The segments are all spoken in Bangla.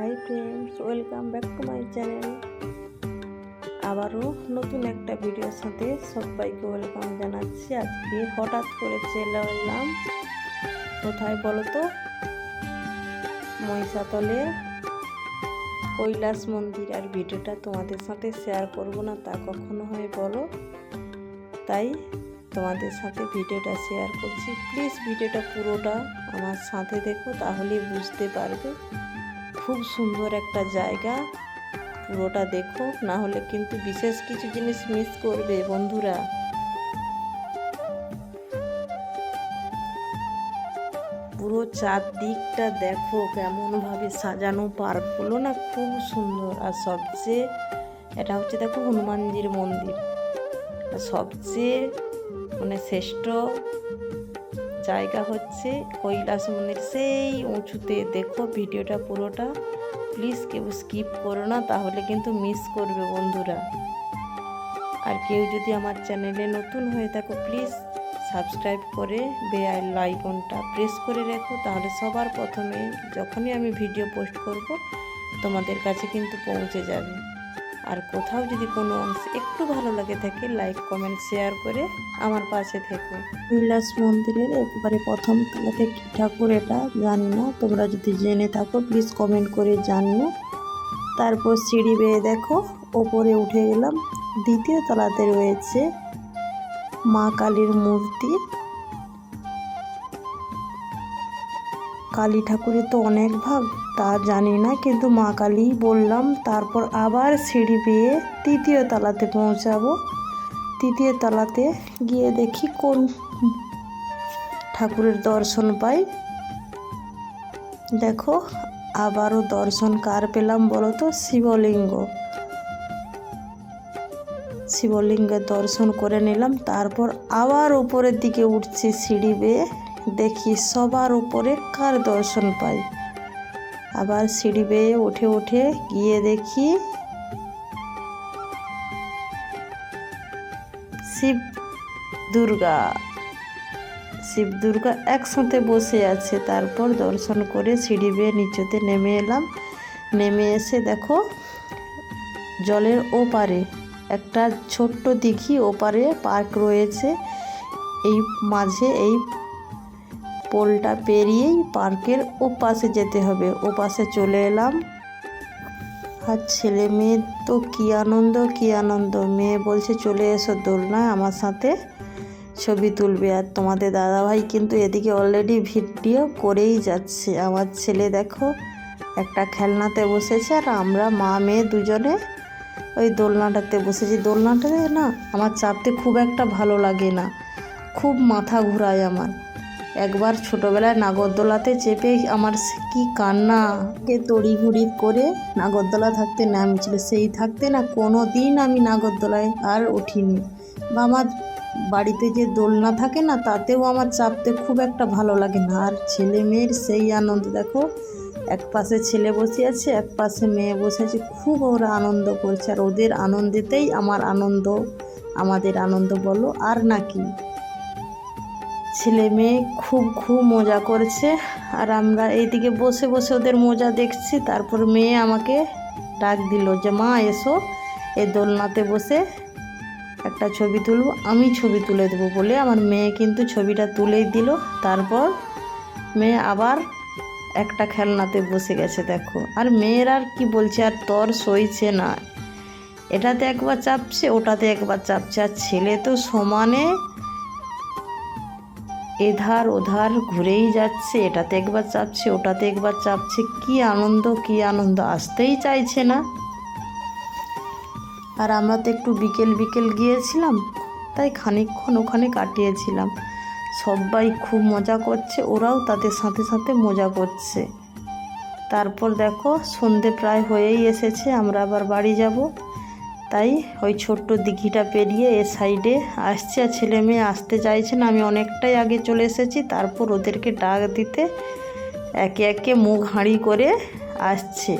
Hi friends, welcome back to my channel. আবারও নতুন একটা ভিডিওর সাথে সবাইকে ওয়েলকাম জানাচ্ছি। আজকে হঠাৎ করে চলে এলাম। কোথায় বলো তো? মহিষাতলে কৈলাস মন্দির। আর ভিডিওটা তোমাদের সাথে শেয়ার করব না, তা কখনো হয় বলো? তাই তোমাদের সাথে ভিডিওটা শেয়ার করছি। প্লিজ ভিডিওটা পুরোটা আমার সাথে দেখো তাহলে বুঝতে পারবে। খুব সুন্দর একটা জায়গা। পুরোটা দেখো, না হলে কিন্তু বিশেষ কিছু জিনিস মিস করবে বন্ধুরা। পুরো চারদিকটা দেখো কেমনভাবে সাজানো পার্কগুলো, না খুব সুন্দর। আর সবচেয়ে, এটা হচ্ছে দেখো হনুমানজির মন্দির। সবচেয়ে মানে শ্রেষ্ঠ জায়গা হচ্ছে কৈলাস মন্দির। সেই উঁচুতে দেখো ভিডিওটা পুরোটা। প্লিজ কেউ স্কিপ করো না, তাহলে কিন্তু মিস করবে বন্ধুরা। আর কেউ যদি আমার চ্যানেলে নতুন হয়ে থাকো প্লিজ সাবস্ক্রাইব করে বেআইল আইকনটা প্রেস করে রেখো। তাহলে সবার প্রথমে যখনই আমি ভিডিও পোস্ট করব, তোমাদের কাছে কিন্তু পৌঁছে যাবে। আর কোথাও যদি কোনো অংশ একটু ভালো লাগে থাকে লাইক কমেন্ট শেয়ার করে আমার পাশে থেকো। কৈলাস মন্দিরের একবারে প্রথম তলাতে কী ঠাকুর এটা জানি না। তোমরা যদি জেনে থাকো প্লিজ কমেন্ট করে জানিও। তারপর সিঁড়ি বেয়ে দেখো, ওপরে উঠে গেলাম। দ্বিতীয় তলাতে রয়েছে মা কালীর মূর্তি। কালী ঠাকুরের তো অনেক ভাগ। তা জানি না, কিন্তু মা কালী বললাম, তারপর আবার সিঁড়ি পেয়ে তৃতীয় তলাতে পৌঁছাবো। তৃতীয় তলাতে গিয়ে দেখি কোন ঠাকুরের দর্শন পাই। দেখো, আবারও দর্শন কার পেলাম বলো তো শিবলিঙ্গ। শিবলিঙ্গের দর্শন করে নিলাম, তারপর আবার উপরের দিকে উঠছি সিঁড়ি বেয়ে, দেখি সবার উপরে কার দর্শন পাই। আবার সিঁড়ি বেয়ে উঠে উঠে গিয়ে দেখি শিব দুর্গা। শিব দুর্গা একসাথে বসে আছে। তারপর দর্শন করে সিঁড়ি বেয়ে নিচেতে নেমে এলাম। নেমে এসে দেখো জলের ওপারে একটা ছোট্ট দিঘি ওপারে পার্ক রয়েছে। এই মাঝে এই পোলটা পেরিয়েই পার্কের ওপাশে যেতে হবে। ওপাশে চলে এলাম। আর ছেলে মেয়ে তো কী আনন্দ কী আনন্দ। মেয়ে বলছে, চলে এসো দোলনায় আমার সাথে ছবি তুলবে। আর তোমাদের দাদাভাই কিন্তু এদিকে অলরেডি ভিডিও করেই যাচ্ছে। আমার ছেলে দেখো, একটা খেলনাতে বসেছে আর আমরা মা, মেয়ে দুজনে ওই দোলনাটাতে বসেছি। দোলনাটাতে না, আমার চাপতে খুব একটা ভালো লাগে না। খুব মাথা ঘুরায় আমার। একবার ছোটোবেলায় নাগরদোলাতে চেপে আমার কি কান্না তড়িঘড়ি করে নাগরদোলা থাকতে নামছিল। সেই থাকতে না কোনো দিন আমি নাগরদোলায় আর উঠিনি। বা আমার বাড়িতে যে দোলনা থাকে না, তাতেও আমার চাপতে খুব একটা ভালো লাগে না। আর ছেলে মেয়ের সেই আনন্দ, দেখো, এক পাশে ছেলে বসে আছে, এক পাশে মেয়ে বসে আছে, খুব ওরা আনন্দ করছে। আর ওদের আনন্দেতেই আমার আনন্দ, আমাদের আনন্দ বলো, আর নাকি ছেলে মেয়ে খুব খুব মজা করছে। আর আমরা এইদিকে বসে বসে ওদের মজা দেখছি। তারপর মেয়ে আমাকে ডাক দিল যে, মা, এসো। এই দোলনাতে বসে একটা ছবি তুলব। আমি ছবি তুলে দেবো বলে আমার মেয়ে কিন্তু ছবিটা তুলেই দিল। তারপর মেয়ে আবার একটা খেলনাতে বসে গেছে, দেখো। আর মেয়ের আর কি বলছে, আর তর সইছে না। এটাতে একবার চাপছে, ওটাতে একবার চাপছে। আর ছেলে তো সমানে এধার ওধার ঘুরেই যাচ্ছে, এটাতে একবার চাপছে, ওটাতে একবার চাপছে, কি আনন্দ কি আনন্দ, আসতেই চাইছে না। আর আমরা তো একটু বিকেল বিকেল গিয়েছিলাম, তাই খানিকক্ষণ ওখানে কাটিয়েছিলাম। সবাই খুব মজা করছে, ওরাও তাদের সাথে সাথে মজা করছে। তারপর দেখো, সন্ধে প্রায় হয়েই এসেছে, আমরা আবার বাড়ি যাব। তাই ওই ছোট্ট দিঘিটা পেরিয়ে এ সাইডে আসছে আর ছেলে মেয়ে আসতে চাইছে না। আমি অনেকটাই আগে চলে এসেছি, তারপর ওদেরকে ডাক দিতে একে একে মুখ হাঁড়ি করে আসছে।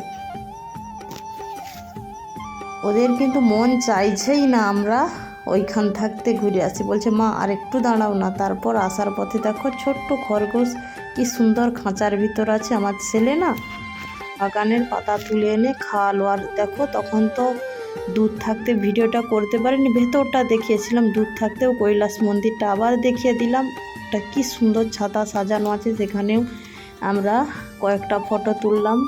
ওদের কিন্তু মন চাইছেই না আমরা ওইখান থাকতে ঘুরে আসি। বলছে, মা আর একটু দাঁড়াও না। তারপর আসার পথে দেখো ছোট্ট খরগোশ, কি সুন্দর খাঁচার ভিতর আছে। আমার ছেলে না বাগানের পাতা তুলে এনে খাওয়ালো আর দেখো, তখন তো দুধ থাকতে ভিডিওটা করতে পারিনি, ভেতরটা দেখিয়েছিলাম, দুধ থাকতেও কৈলাস মন্দিরটা আবার দেখিয়ে দিলাম। একটা কি সুন্দর ছাতা সাজানো আছে, সেখানেও আমরা কয়েকটা ফটো তুললাম,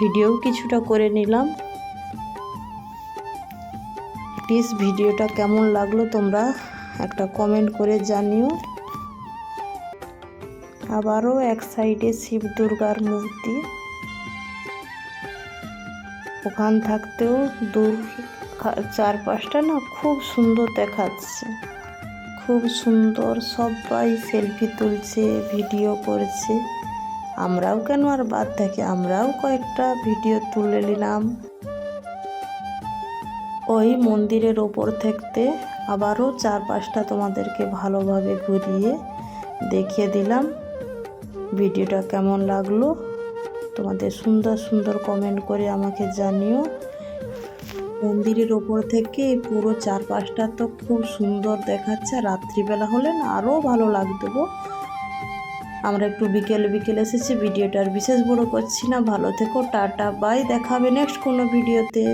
ভিডিও কিছুটা করে নিলাম। প্লিজ ভিডিওটা কেমন লাগল তোমরা একটা কমেন্ট করে জানিও। আবারও এক সাইডে শিব দুর্গার মূর্তি। ওখান থাকতেও দূর চারপাশটা না খুব সুন্দর দেখাচ্ছে। খুব সুন্দর সবাই সেলফি তুলছে, ভিডিও করছে। আমরাও কেন আর বাদ থাকি? আমরাও কয়েকটা ভিডিও তুলে নিলাম। ওই মন্দিরের ওপর থাকতে আবারও চারপাশটা তোমাদেরকে ভালোভাবে ঘুরিয়ে দেখিয়ে দিলাম। ভিডিওটা কেমন লাগল? তোমাদের সুন্দর সুন্দর কমেন্ট করে আমাকে জানিও। মন্দিরের ওপর থেকে পুরো চারপাশটা তো খুব সুন্দর দেখাচ্ছে। রাত্রিবেলা হলে না আরও ভালো লাগতো গো। আমরা একটু বিকেল বিকেল এসেছি ভিডিওটার বিশেষ বড় করছি না। ভালো থেকো, টাটা বাই দেখাবে নেক্সট কোনো ভিডিওতে